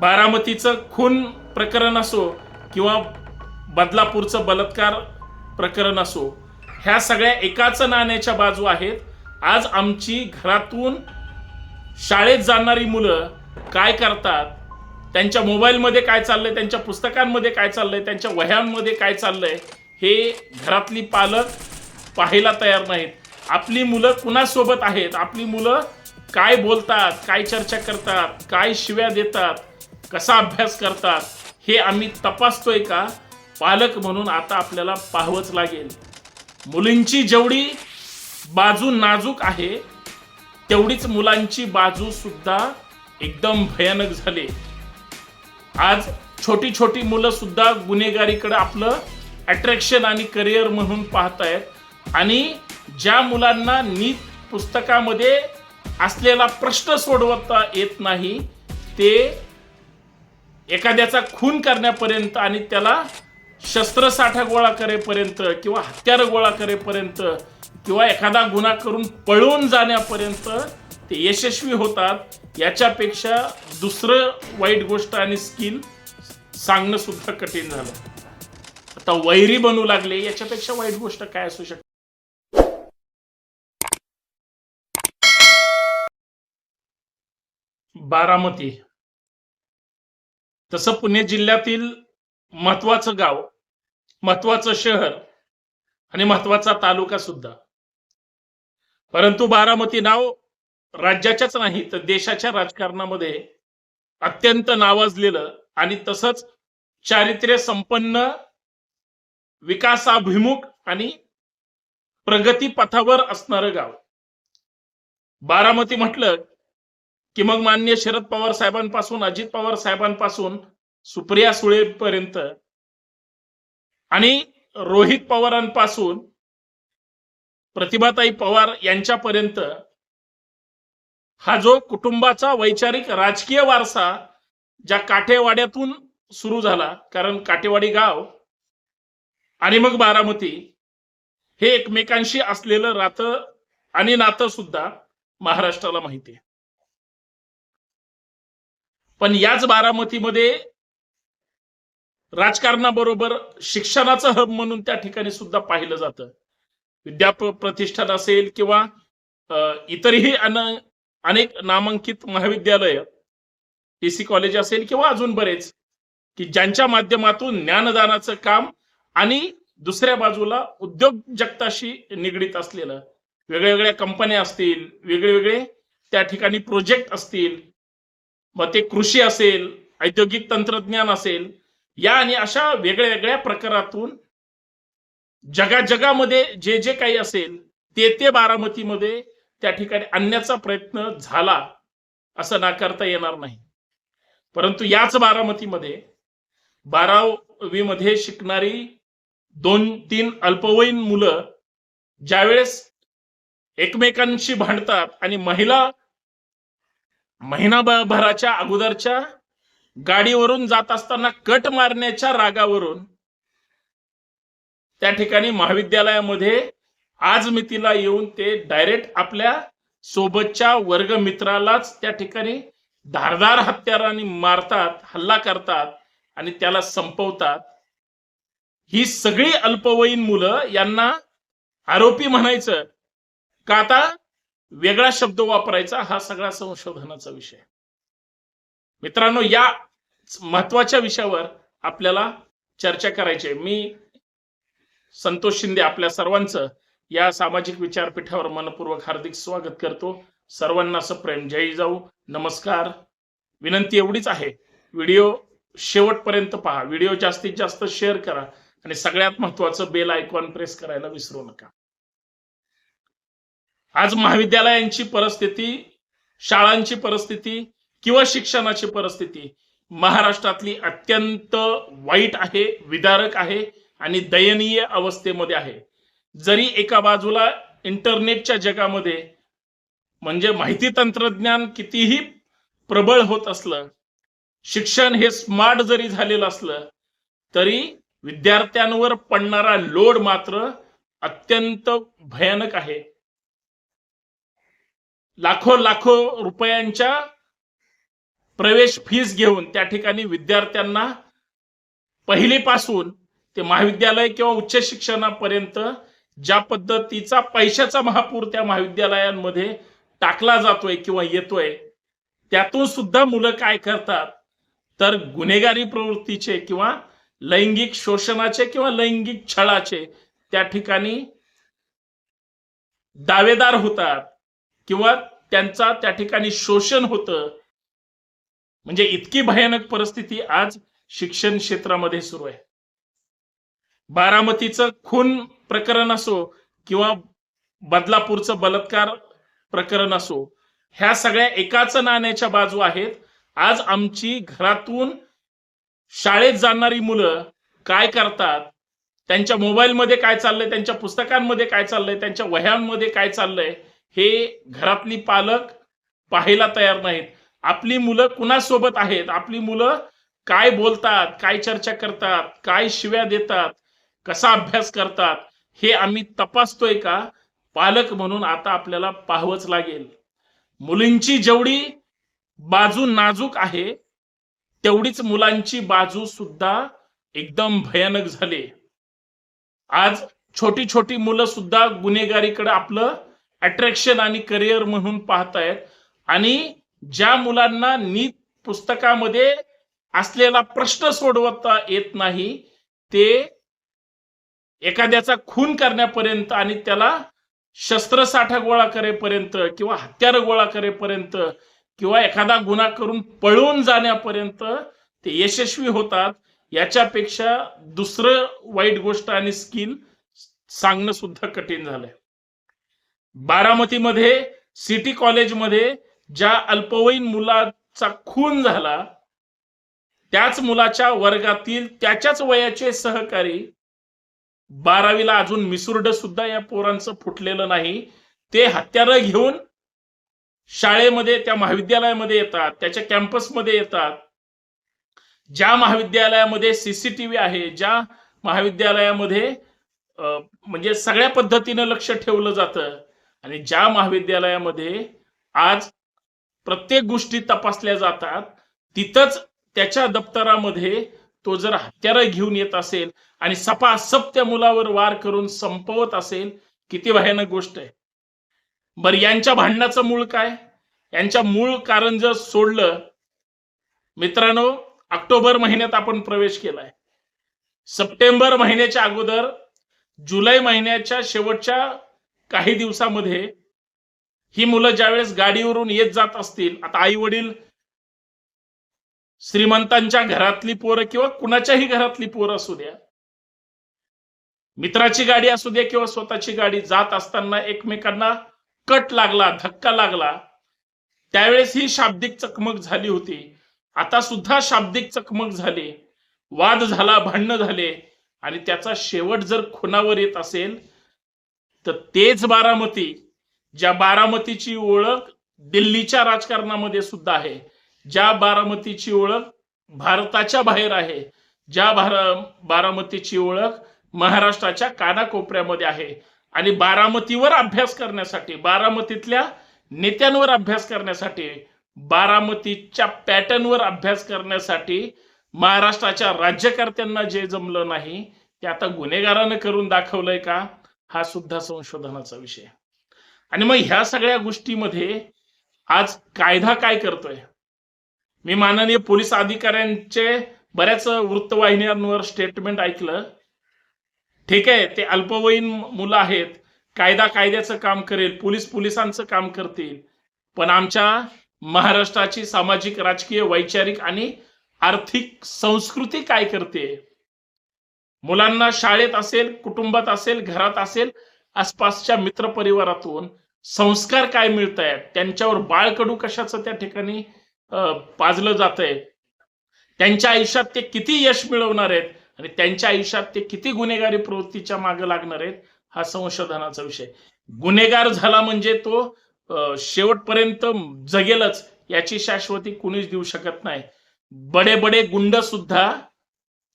बारामतीचं खून प्रकरण असो किंवा बदलापूरचं बलात्कार प्रकरण असो ह्या सगळ्या एकाच नाण्याच्या बाजू आहेत. आज आमची घरातून शाळेत जाणारी मुलं काय करतात? त्यांच्या मोबाईलमध्ये काय चाललंय? त्यांच्या पुस्तकांमध्ये काय चाललंय? त्यांच्या वह्यांमध्ये काय चाललंय? हे घरातली पालक पाहायला तयार नाहीत. आपली मुलं कुणासोबत आहेत? आपली मुलं काय बोलतात? काय चर्चा करतात? काय शिव्या देतात? कसा अभ्यास करतात हे आम्ही तपासतोय का? पालक म्हणून आता आपल्याला पाहावंच लागेल. मुलींची जेवढी बाजू नाजूक आहे तेवढीच मुलांची बाजू सुद्धा एकदम भयानक झाली. आज छोटी छोटी मुलं सुद्धा गुन्हेगारीकडे आपलं अट्रॅक्शन आणि करिअर म्हणून पाहतायत. आणि ज्या मुलांना नीट पुस्तकामध्ये असलेला प्रश्न सोडवता येत नाही ते एखाद्याचा खून करण्यापर्यंत आणि त्याला शस्त्रसाठा गोळा करेपर्यंत किंवा हत्यार गोळा करेपर्यंत किंवा एखादा गुन्हा करून पळून जाण्यापर्यंत ते यशस्वी होतात याच्यापेक्षा दुसरं वाईट गोष्ट आणि स्किल सांगणं सुद्धा कठीण झालं. आता वैरी बनू लागले याच्यापेक्षा वाईट गोष्ट काय असू शकते? बारामती. तसं पुणे जिल्ह्यातील महत्वाचं गाव महत्वाचं शहर आणि महत्त्वाचा तालुका सुद्धा. परंतु बारामती नाव राज्याच्याच नाही तर देशाच्या राजकारणामध्ये अत्यंत नावाजलेलं आणि तसंच चारित्र्य संपन्न विकासाभिमुख आणि प्रगती पथावर असणारं गाव. बारामती म्हटलं की मग मान्य शरद पवार साहेबांपासून अजित पवार साहेबांपासून सुप्रिया सुळेपर्यंत आणि रोहित पवारांपासून प्रतिभाताई पवार यांच्यापर्यंत हा जो कुटुंबाचा वैचारिक राजकीय वारसा ज्या काठेवाड्यातून सुरू झाला कारण काठेवाडी गाव आणि मग बारामती हे एकमेकांशी असलेलं रातं आणि नातं सुद्धा महाराष्ट्राला माहिती आहे. पण याच बारामतीमध्ये राजकारणाबरोबर शिक्षणाचं हब म्हणून त्या ठिकाणी सुद्धा पाहिलं जातं. विद्याप प्रतिष्ठान असेल किंवा इतरही अन- अनेक नामांकित महाविद्यालय टी सी कॉलेज असेल किंवा अजून बरेच की ज्यांच्या माध्यमातून ज्ञानदानाचं काम आणि दुसऱ्या बाजूला उद्योजकताशी निगडीत असलेलं वेगळ्या वेगळ्या कंपन्या असतील वेगळे वेगळे त्या ठिकाणी प्रोजेक्ट असतील मग ते कृषी असेल औद्योगिक तंत्रज्ञान असेल या आणि अशा वेगळ्या वेगळ्या प्रकारातून जगा जगामध्ये जे जे काही असेल ते ते बारामतीमध्ये त्या ठिकाणी आणण्याचा प्रयत्न झाला असं नाकारता येणार नाही. परंतु याच बारामतीमध्ये बारावी मध्ये शिकणारी दोन तीन अल्पवयीन मुलं ज्यावेळेस एकमेकांशी भांडतात आणि महिला महिनाभराच्या अगोदरच्या गाडीवरून जात असताना कट मारण्याच्या रागावरून त्या ठिकाणी महाविद्यालयामध्ये आज मितीला येऊन ते डायरेक्ट आपल्या सोबतच्या वर्ग मित्रालाच त्या ठिकाणी धारदार हत्याराने मारतात हल्ला करतात आणि त्याला संपवतात. ही सगळी अल्पवयीन मुलं यांना आरोपी म्हणायचं का आता वेगळा शब्द वापरायचा हा सगळा संशोधनाचा विषय. मित्रांनो या महत्त्वाच्या विषयावर आपल्याला चर्चा करायची आहे. मी संतोष शिंदे आपल्या सर्वांचं या सामाजिक विचारपीठावर मनपूर्वक हार्दिक स्वागत करतो. सर्वांना सप्रेम जय जाऊ. नमस्कार. विनंती एवढीच आहे. व्हिडिओ शेवटपर्यंत पहा. व्हिडिओ जास्तीत जास्त शेअर करा आणि सगळ्यात महत्वाचं बेल आयकॉन प्रेस करायला विसरू नका. आज महाविद्यालयांची परिस्थिती शाळांची परिस्थिती किंवा शिक्षणाची परिस्थिती महाराष्ट्रातली अत्यंत वाईट आहे विदारक आहे आणि दयनीय अवस्थेमध्ये आहे. जरी एका बाजूला इंटरनेटच्या जगामध्ये म्हणजे माहिती तंत्रज्ञान कितीही प्रबळ होत असलं शिक्षण हे स्मार्ट जरी झालेलं असलं तरी विद्यार्थ्यांवर पडणारा लोड मात्र अत्यंत भयानक आहे. लाखो लाखो रुपयांच्या प्रवेश फीस घेऊन त्या ठिकाणी विद्यार्थ्यांना पहिलीपासून ते महाविद्यालय किंवा उच्च शिक्षणापर्यंत ज्या पद्धतीचा पैशाचा महापूर त्या महाविद्यालयांमध्ये टाकला जातोय किंवा येतोय त्यातून सुद्धा मुलं काय करतात? तर गुन्हेगारी प्रवृत्तीचे किंवा लैंगिक शोषणाचे किंवा लैंगिक छळाचे त्या ठिकाणी दावेदार होतात. किंवा त्यांचा त्या ठिकाणी शोषण होतं. म्हणजे इतकी भयानक परिस्थिती आज शिक्षण क्षेत्रामध्ये सुरू आहे. बारामतीचं खून प्रकरण असो किंवा बदलापूरचं बलात्कार प्रकरण असो ह्या सगळ्या एकाच नाण्याच्या बाजू आहेत. आज आमची घरातून शाळेत जाणारी मुलं काय करतात? त्यांच्या मोबाईलमध्ये काय चाललंय? त्यांच्या पुस्तकांमध्ये काय चाललंय? त्यांच्या वह्यांमध्ये काय चाललंय? हे घरातली पालक पाहायला तयार नाहीत. आपली मुलं कुणासोबत आहेत? आपली मुलं काय बोलतात? काय चर्चा करतात? काय शिव्या देतात? कसा अभ्यास करतात? हे आम्ही तपासतोय का? पालक म्हणून आता आपल्याला पाहावंच लागेल. मुलींची जेवढी बाजू नाजूक आहे तेवढीच मुलांची बाजू सुद्धा एकदम भयानक झाली. आज छोटी छोटी मुलं सुद्धा गुन्हेगारीकडे आपलं अट्रॅक्शन आणि करिअर म्हणून पाहतायत. आणि ज्या मुलांना नीट पुस्तकामध्ये असलेला प्रश्न सोडवता येत नाही ते एखाद्याचा खून करण्यापर्यंत आणि त्याला शस्त्रसाठा गोळा करेपर्यंत किंवा हत्यार गोळा करेपर्यंत किंवा एखादा गुन्हा करून पळून जाण्यापर्यंत ते यशस्वी होतात. याच्यापेक्षा दुसरं वाईट गोष्ट आणि स्किल सांगणं सुद्धा कठीण झालंय. बारामतीमध्ये सिटी कॉलेजमध्ये ज्या अल्पवयीन मुलाचा खून झाला त्याच मुलाच्या वर्गातील त्याच्याच वयाचे सहकारी बारावीला अजून मिसुर्ड सुद्धा या पोरांचं फुटलेलं नाही. ते हत्यारं घेऊन शाळेमध्ये त्या महाविद्यालयामध्ये येतात त्याच्या कॅम्पसमध्ये येतात. ज्या महाविद्यालयामध्ये सीसीटीव्ही आहे ज्या महाविद्यालयामध्ये म्हणजे सगळ्या पद्धतीनं लक्ष ठेवलं जातं आणि ज्या महाविद्यालयामध्ये आज प्रत्येक गोष्टी तपासल्या जातात तिथंच त्याच्या दप्तरामध्ये तो जर हत्यारं घेऊन येत असेल आणि सपासप त्या मुलावर वार करून संपवत असेल किती भयानक गोष्ट आहे. बर यांच्या भांडणाचं मूळ काय? यांच्या मूळ कारण जर सोडलं मित्रांनो ऑक्टोबर महिन्यात आपण प्रवेश केलाय. सप्टेंबर महिन्याच्या अगोदर जुलै महिन्याच्या शेवटच्या काही दिवसामध्ये ही मुलं ज्यावेळेस गाडीवरून येत जात असतील आता आई वडील श्रीमंतांच्या घरातली पोरं किंवा कुणाच्याही घरातली पोरं असू द्या मित्राची गाडी असू दे किंवा स्वतःची गाडी जात असताना एकमेकांना कट लागला धक्का लागला त्यावेळेस ही शाब्दिक चकमक झाली होती. आता सुद्धा शाब्दिक चकमक झाली. वाद झाला भांडणं झाले आणि त्याचा शेवट जर खुनावर येत असेल तर तेच बारामती ज्या बारामतीची ओळख दिल्लीच्या राजकारणामध्ये सुद्धा आहे ज्या बारामतीची ओळख भारताच्या बाहेर आहे ज्या बारामतीची ओळख महाराष्ट्राच्या कानाकोपऱ्यामध्ये आहे. आणि बारामतीवर अभ्यास करण्यासाठी बारामतीतल्या नेत्यांवर अभ्यास करण्यासाठी बारामतीच्या पॅटर्नवर अभ्यास करण्यासाठी महाराष्ट्राच्या राज्यकर्त्यांना जे जमलं नाही ते आता गुन्हेगारानं करून दाखवलंय का? हा सुद्धा संशोधनाचा विषय. आणि मग ह्या सगळ्या गोष्टीमध्ये आज कायदा काय करतोय? मी माननीय पोलीस अधिकाऱ्यांचे बऱ्याच वृत्तवाहिन्यांवर स्टेटमेंट ऐकलं. ठीक आहे ते अल्पवयीन मुलं आहेत. कायदा कायद्याचं काम करेल पोलीस पोलिसांचं काम करतील. पण आमच्या महाराष्ट्राची सामाजिक राजकीय वैचारिक आणि आर्थिक संस्कृती काय करते? मुलांना शाळेत असेल कुटुंबात असेल घरात असेल आसपासच्या मित्रपरिवारातून संस्कार काय मिळत आहेत त्यांच्यावर बाळकडू कशाचं त्या ठिकाणी पाजलं जात आहे त्यांच्या आयुष्यात ते किती यश मिळवणार आहेत आणि त्यांच्या आयुष्यात ते किती गुन्हेगारी प्रवृत्तीच्या मागे लागणार आहेत हा संशोधनाचा विषय. गुन्हेगार झाला म्हणजे तो शेवटपर्यंत जगेलच याची शाश्वती कुणीच देऊ शकत नाही. बडे बडे गुंड सुद्धा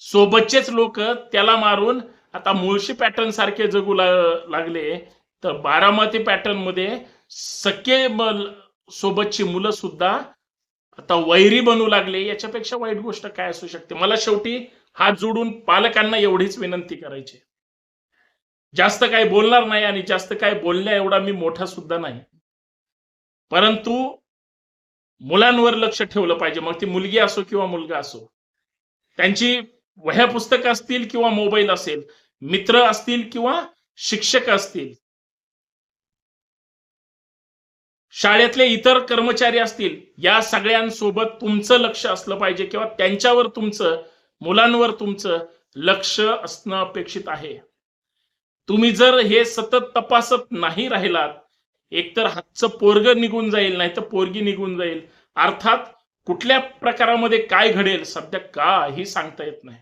सोबतचेच लोक त्याला मारून आता मुळशी पॅटर्न सारखे जगू ला- लागले. तर बारामती पॅटर्नमध्ये सख्खे सोबतची मुलं सुद्धा आता वैरी बनू लागले. याच्यापेक्षा वाईट गोष्ट काय असू शकते? मला शेवटी हात जोडून पालकांना एवढीच विनंती करायची. जास्त काय बोलणार नाही आणि जास्त काय बोलण्या एवढा मी मोठा सुद्धा नाही. परंतु मुलांवर लक्ष ठेवलं पाहिजे. मग ती मुलगी असो किंवा मुलगा असो त्यांची वह्या पुस्तक असतील किंवा मोबाईल असेल मित्र असतील किंवा शिक्षक असतील शाळेतले इतर कर्मचारी असतील या सगळ्यांसोबत तुमचं लक्ष असलं पाहिजे किंवा त्यांच्यावर तुमचं मुलांवर तुमचं लक्ष असणं अपेक्षित आहे. तुम्ही जर हे सतत तपासत नाही राहिलात एकतर हातचं पोरग निघून जाईल नाही तर पोरगी निघून जाईल अर्थात कुठल्या प्रकारामध्ये काय घडेल सध्या काही सांगता येत नाही.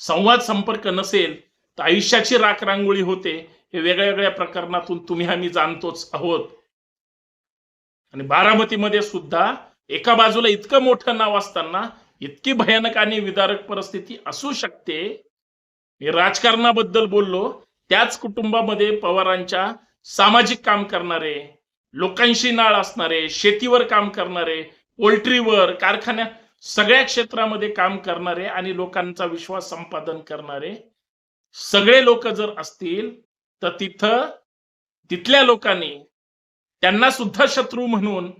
संवाद संपर्क नसेल तर आयुष्याची राख रांगोळी होते हे वेगळ्या वेगळ्या प्रकरणातून तुम्ही आम्ही जाणतोच आहोत. आणि बारामतीमध्ये सुद्धा एका बाजूला इतकं मोठं नाव असताना इतकी भयानक आणि विदारक परिस्थिती असू शकते. मी राजकारणाबद्दल बोललो त्याच कुटुंबामध्ये पवारांच्या सामाजिक काम करणारे लोकांशी नाळ असणारे शेतीवर काम करणारे पोल्ट्रीवर कारखान्या सगळ्या क्षेत्रामध्ये काम करणारे आणि लोकांचा विश्वास संपादन करणारे सगळे लोक जर असतील तर तिथं तिथल्या लोकांनी त्यांना सुद्धा शत्रू म्हणून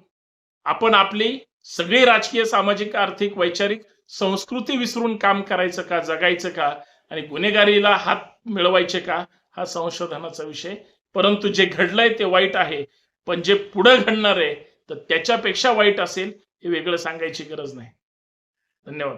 आपण आपली सगळी राजकीय सामाजिक आर्थिक वैचारिक संस्कृती विसरून काम करायचं का जगायचं का आणि गुन्हेगारीला हात मिळवायचे का हा संशोधनाचा विषय. परंतु जे घडलंय ते वाईट आहे. पण जे पुढे घडणार आहे तर त्याच्यापेक्षा वाईट असेल हे वेगळं सांगायची गरज नाही. धन्यवाद.